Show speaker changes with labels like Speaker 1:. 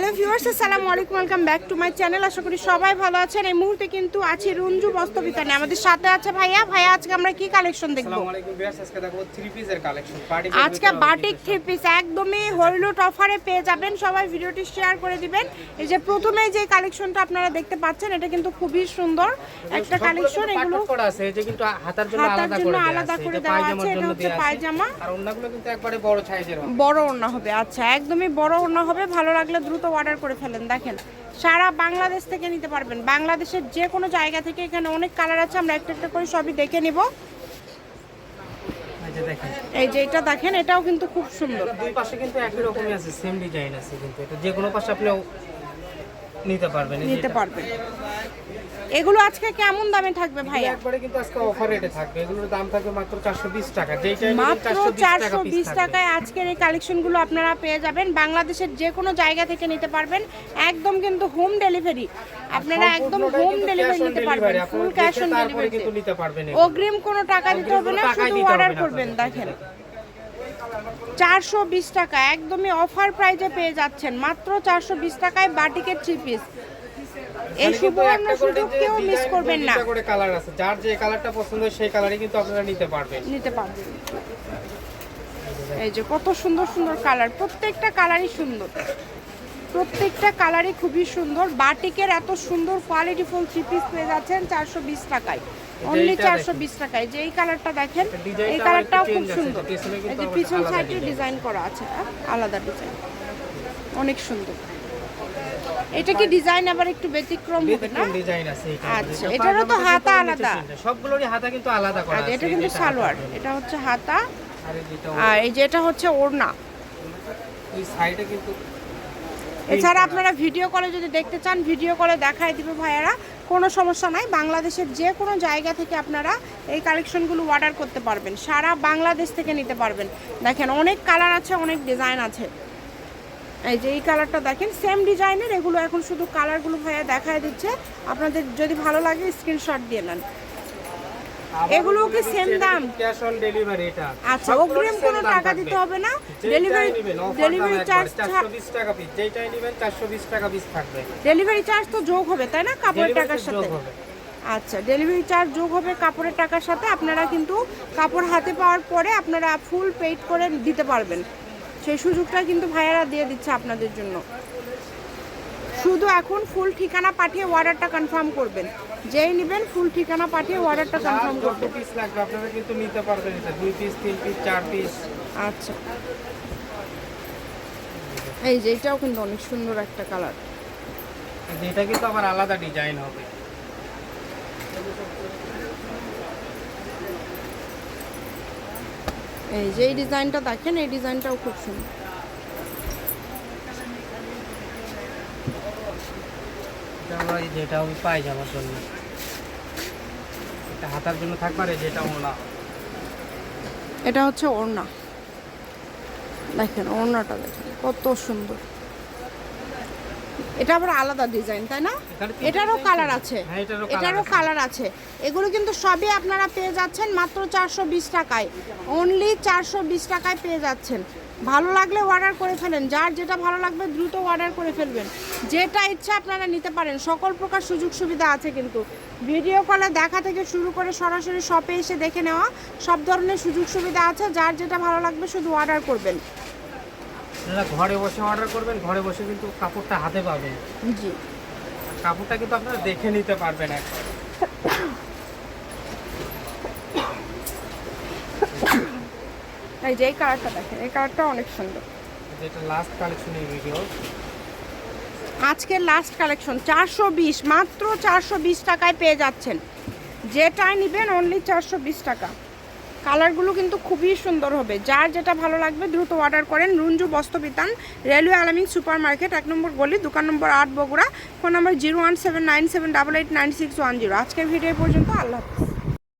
Speaker 1: Hello viewers আসসালামু আলাইকুম welcome back to my channel. আশা করি সবাই ভালো আছেন। এই মুহূর্তে কিন্তু আছি রঞ্জু বস্ত্রবিতানে আমাদের সাথে আছে ভাইয়া। ভাইয়া আজকে আমরা কি কালেকশন দেখব?
Speaker 2: আসসালামু আলাইকুম ভিউয়ার্স আজকে দেখো থ্রি পিসের কালেকশন পার্টি
Speaker 1: আজকে বাটিক থ্রি পিস একদমই হলুদ অফারে পেয়ে যাবেন। সবাই ভিডিওটি শেয়ার করে দিবেন। এই যে প্রথমে যে কালেকশনটা আপনারা দেখতে পাচ্ছেন এটা কিন্তু খুবই সুন্দর একটা কালেকশন এগুলো
Speaker 2: করা আছে। এই যে কিন্তু হাতার জন্য আলাদা করে
Speaker 1: আলাদা করে দেওয়া আছে এটা হচ্ছে পায়জামা।
Speaker 2: আর অন্যগুলো কিন্তু একবারে বড় সাইজের হবে।
Speaker 1: বড় ওড়না হবে আচ্ছা একদমই বড় ওড়না হবে। ভালো লাগলে দ্রুত অর্ডার করে ফেলেন দেখেন। সারা বাংলাদেশ থেকে নিতে পারবেন। বাংলাদেশের যে কোনো জায়গা থেকে এখানে অনেক কালার আছে আমরা একটা একটা করে সবই দেখে নিব।
Speaker 2: এই যে দেখেন।
Speaker 1: এটা দেখেন এটাও কিন্তু খুব সুন্দর।
Speaker 2: দুই পাশে কিন্তু একই রকমই আছে সেম ডিজাইন আছে কিন্তু। এটা যে কোনো পাশে আপনি নিতে পারবেন
Speaker 1: নিতে পারবেন। এগুলো আজকে কেমন দামে থাকবে ভাইয়া?
Speaker 2: একবারে কিন্তু আজকে অফার রেটে থাকবে। এগুলোর দাম থাকবে মাত্র 420 টাকা। নেবেন
Speaker 1: মাত্র
Speaker 2: 420
Speaker 1: চারশো বিশ টাকায় আজকের এই কালেকশনগুলো আপনারা পেয়ে যাবেন। বাংলাদেশের যে কোনো জায়গা থেকে নিতে পারবেন। একদম কিন্তু হোম ডেলিভারি আপনারা একদম হোম ডেলিভারি নিতে পারবেন। ফুল ক্যাশ অন ডেলিভারি
Speaker 2: কিন্তু নিতে পারবেন।
Speaker 1: অগ্রিম কোনো টাকা দিতে হবে না শুধু অর্ডার করবেন দেখেন। চারশো বিশ টাকা একদমই অফার প্রাইজে পেয়ে যাচ্ছেন। মাত্র চারশো বিশ টাকায় বাটিকের থ্রি পিস এই সুবর্ণ
Speaker 2: একটা
Speaker 1: সুযোগ
Speaker 2: যে
Speaker 1: কেউ মিস করবেন না।
Speaker 2: করে কালার আছে। যার যে কালারটা পছন্দ সেই কালারই কিন্তু আপনারা নিতে পারবেন।
Speaker 1: নিতে পারবেন। এই যে কত সুন্দর সুন্দর কালার প্রত্যেকটা কালারই সুন্দর। প্রত্যেকটা কালারই খুবই সুন্দর। বাটিকের এত সুন্দর কোয়ালিটি ফুল থ্রি পিস পেয়ে যাচ্ছেন চারশো বিশ টাকায়। অনলি চারশো বিশ টাকায়। যে এই কালারটা দেখেন এই কালারটাও খুব সুন্দর। এই যে পিছন সাইডে ডিজাইন করা আছে? আলাদা ডিজাইন অনেক সুন্দর। এটা কি ডিজাইন আবার একটু ব্যতিক্রম হবে না?
Speaker 2: ডিজাইন আছে এটা।
Speaker 1: আচ্ছা,
Speaker 2: এটা
Speaker 1: এটারও তো হাতা আলাদা।
Speaker 2: সবগুলোরই হাতা কিন্তু আলাদা করা আছে
Speaker 1: এটা কিন্তু সালোয়ার। এটা হচ্ছে হাতা।
Speaker 2: আর এই
Speaker 1: আর এই যে এটা হচ্ছে ওড়না।
Speaker 2: ওই সাইডে কিন্তু
Speaker 1: এছাড়া আপনারা ভিডিও কলে যদি দেখতে চান ভিডিও কলে দেখায় দিবে ভাইয়ারা। কোনো সমস্যা নাই বাংলাদেশের যে কোনো জায়গা থেকে আপনারা এই কালেকশনগুলো অর্ডার করতে পারবেন। সারা বাংলাদেশ থেকে নিতে পারবেন। দেখেন অনেক কালার আছে অনেক ডিজাইন আছে। এই যে এই কালারটা দেখেন সেম ডিজাইনের এগুলো এখন শুধু কালারগুলো ভাইয়া দেখায় দিচ্ছে। আপনাদের যদি ভালো লাগে স্ক্রিনশট দিয়ে নেন। এগুলোও কি সেম দাম?
Speaker 2: ক্যাশ অন ডেলিভারি এটা।
Speaker 1: আচ্ছা অগ্রিম কোনো টাকা দিতে হবে না। ডেলিভারি ডেলিভারি চার্জ
Speaker 2: 420 টাকা পিস যেইটাই নেবেন 420 টাকা পিস থাকবে।
Speaker 1: ডেলিভারি চার্জ তো যোগ হবে তাই না? কাপড়ের টাকার সাথে। আচ্ছা ডেলিভারি চার্জ যোগ হবে কাপড়ের টাকার সাথে। আপনারা কিন্তু কাপড় হাতে পাওয়ার পরে আপনারা ফুল পেড করে দিতে পারবেন। সেই সুযোগটা কিন্তু ভাইয়ারা দিয়ে দিচ্ছে আপনাদের জন্য। শুধু এখন ফুল ঠিকানা পাঠিয়ে অর্ডারটা কনফার্ম করবেন। যেই নেবেন ফুল ঠিকানা পাঠিয়ে অর্ডারটা কনফার্ম করবেন।
Speaker 2: পিস লাগবে আপনারা কিন্তু নিতে পারবেন এটা। দুই পিস তিন পিস চার পিস
Speaker 1: আচ্ছা। এই যে এটাও কিন্তু অনেক সুন্দর একটা কালার
Speaker 2: এটা কিন্তু আবার আলাদা ডিজাইন হবে।
Speaker 1: এই যে এই ডিজাইনটা দেখেন এই ডিজাইনটাও খুব সুন্দর।
Speaker 2: এটা আমি পাই যেটা জন্য। এটা হাতার জন্য থাকবে যেটা ওনা
Speaker 1: এটা হচ্ছে ওড়না। দেখেন ওড়নাটা দেখেন কত সুন্দর। এটা আবার আলাদা ডিজাইন তাই না? এটারও কালার
Speaker 2: আছে। হ্যাঁ, এটারও।
Speaker 1: কালার আছে। এগুলো কিন্তু সবই আপনারা পেয়ে যাচ্ছেন মাত্র চারশো বিশ টাকায়। অনলি চারশো বিশ টাকায় পেয়ে যাচ্ছেন। ভালো লাগলে অর্ডার করে ফেলেন। যার যেটা ভালো লাগবে দ্রুত অর্ডার করে ফেলবেন। যেটা ইচ্ছা আপনারা নিতে পারেন। সকল প্রকার সুযোগ সুবিধা আছে কিন্তু। ভিডিও কলে দেখা থেকে শুরু করে সরাসরি শপে এসে দেখে নেওয়া সব ধরনের সুযোগ সুবিধা আছে। যার যেটা ভালো লাগবে শুধু অর্ডার করবেন।
Speaker 2: আপনারা ঘরে বসে অর্ডার করবেন ঘরে বসে কিন্তু কাপড়টা হাতে পাবেন।
Speaker 1: জি।
Speaker 2: কাপড়টা কিন্তু আপনারা দেখে নিতে পারবেন একবার
Speaker 1: এই যে এই কালারটা দেখেন এই কালারটা অনেক সুন্দর।
Speaker 2: যেটা লাস্ট কালেকশনের ভিডিও
Speaker 1: আজকের লাস্ট কালেকশন চারশো বিশ মাত্র চারশো বিশ টাকায় পেয়ে যাচ্ছেন। যেটাই নেবেন অনলি চারশো বিশ টাকা। কালারগুলো কিন্তু খুবই সুন্দর হবে। যার যেটা ভালো লাগবে, দ্রুত অর্ডার করেন। রুঞ্জু বস্ত্রবিতান, রেলওয়ে আলামিং সুপার মার্কেট এক নম্বর গলি, দোকান নম্বর আট Bogura, phone number zero one seven nine seven double eight nine six one zero. আজকের ভিডিও পর্যন্ত, আল্লাহ হাফিজ।